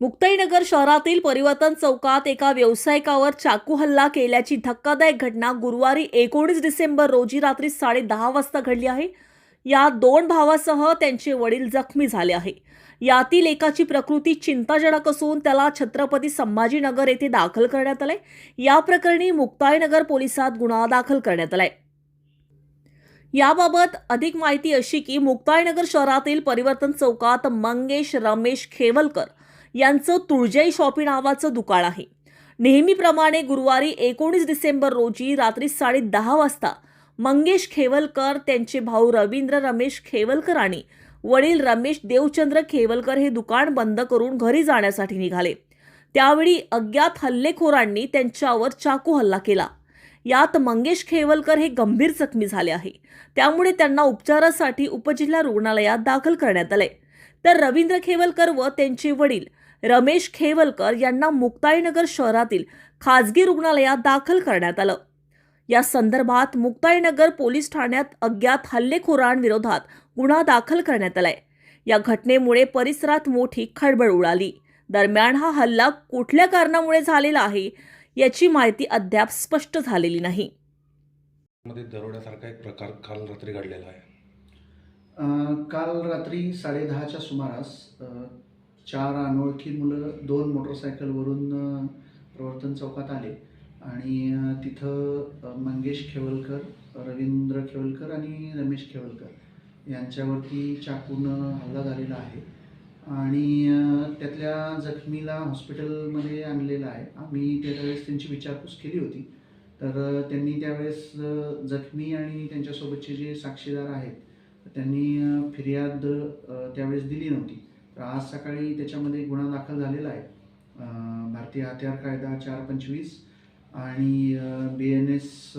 मुक्ताईनगर शहरातील परिवर्तन चौकात एका व्यावसायिकावर चाकू हल्ला केल्याची धक्कादायक घटना गुरुवारी एकोणीस डिसेंबर रोजी रात्री साडेदहा वाजता घडली आहे. या दोन भावासह त्यांचे वडील जखमी झाले आहे. यातील एकाची प्रकृती चिंताजनक असून त्याला छत्रपती संभाजीनगर येथे दाखल करण्यात आले या प्रकरणी मुक्ताईनगर पोलिसात गुन्हा दाखल करण्यात आलाय. याबाबत अधिक माहिती अशी की मुक्ताईनगर शहरातील परिवर्तन चौकात मंगेश रमेश खेवलकर यांचं तुळजाई शॉपी नावाचं दुकान आहे. नेहमीप्रमाणे गुरुवारी एकोणीस डिसेंबर रोजी रात्री साडे दहा वाजता मंगेश खेवलकर त्यांचे भाऊ रवींद्र रमेश खेवलकर आणि वडील रमेश देवचंद्र खेवलकर हे दुकान बंद करून घरी जाण्यासाठी निघाले. त्यावेळी अज्ञात हल्लेखोरांनी त्यांच्यावर चाकू हल्ला केला. यात मंगेश खेवलकर हे गंभीर जखमी झाले आहे. त्यामुळे त्यांना उपचारासाठी उपजिल्हा रुग्णालयात दाखल करण्यात आले तर रवींद्र खेवलकर व त्यांचे वडील रमेश खेवलकर यांना मुक्ताईनगर शहरातील खाजगी रुग्णालयात दाखल करण्यात आलं. या संदर्भात मुक्ताईनगर पोलीस ठाण्यात अज्ञात हल्लेखोरांविरोधात गुन्हा दाखल करण्यात आलाय. या घटनेमुळे परिसरात मोठी खळबळ उडाली. दरम्यान हा हल्ला कुठल्या कारणामुळे झालेला आहे याची माहिती अद्याप स्पष्ट झालेली नाही. मध्ये दरोड्यासारखा एक प्रकार काल रात्री घडलेला आहे. काल रात्री साडेदहाच्या सुमारास चार अनोळखी मुलं दोन मोटरसायकलवरून प्रवर्तन चौकात आले. आणि तिथं मंगेश खेवलकर रवींद्र खेवलकर आणि रमेश खेवलकर यांच्यावरती चाकून हल्ला झालेला आहे. आणि त्यातल्या जखमीला हॉस्पिटलमध्ये आणलेलं आहे. आम्ही त्यावेळेस त्यांची विचारपूस केली होती. तर त्यांनी त्यावेळेस जखमी आणि त्यांच्यासोबतचे जे साक्षीदार आहेत त्यांनी फिर्याद त्यावेळेस दिली नव्हती. तर आज सकाळी त्याच्यामध्ये गुन्हा दाखल झालेला आहे. भारतीय हत्यार कायदा चार पंचवीस आणि बी एन एस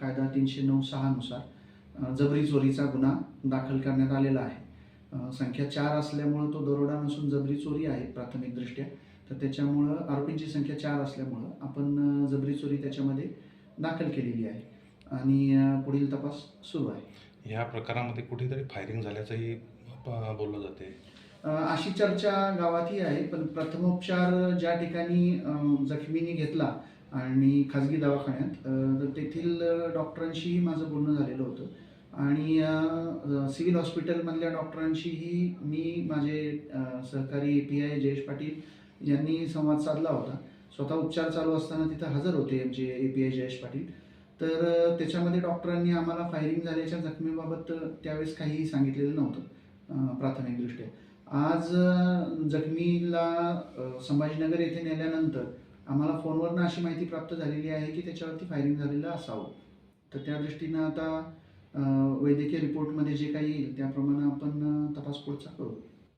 कायदा तीनशे नऊ सहानुसार जबरी चोरीचा गुन्हा दाखल करण्यात आलेला आहे. संख्या चार असल्यामुळं तो दरोडा नसून जबरी चोरी आहे प्राथमिकदृष्ट्या. तर त्याच्यामुळं आरोपींची संख्या चार असल्यामुळं आपण जबरी चोरी त्याच्यामध्ये दाखल केलेली आहे. आणि पुढील तपास सुरू आहे. ह्या प्रकारामध्ये कुठेतरी फायरिंग झाल्याचंही प- बोललं जाते. अशी चर्चा गावातही आहे पण प्रथमोपचार ज्या ठिकाणी जखमींनी जखमीने घेतला आणि खाजगी दवाखान्यात तर तेथील डॉक्टरांशीही माझं बोलणं झालेलं होतं. आणि सिव्हिल हॉस्पिटलमधल्या डॉक्टरांशीही मी माझे सहकारी A P I Jayesh Patil यांनी संवाद साधला होता. स्वतः उपचार चालू असताना तिथं हजर होते आमचे A P I Jayesh Patil. तर त्याच्यामध्ये डॉक्टरांनी आम्हाला फायरिंग झाल्याच्या जखमीबाबत त्यावेळेस काहीही सांगितलेलं नव्हतं प्राथमिकदृष्ट्या. आज जखमीला संभाजीनगर येथे नेल्यानंतर आम्हाला फोनवरनं अशी माहिती प्राप्त झालेली आहे की त्याच्यावरती फायरिंग झालेलं असावं. तर त्या दृष्टीनं आता वैद्यकीय रिपोर्टमध्ये जे काही येईल त्याप्रमाणे आपण अ, तपास पुढचा करू.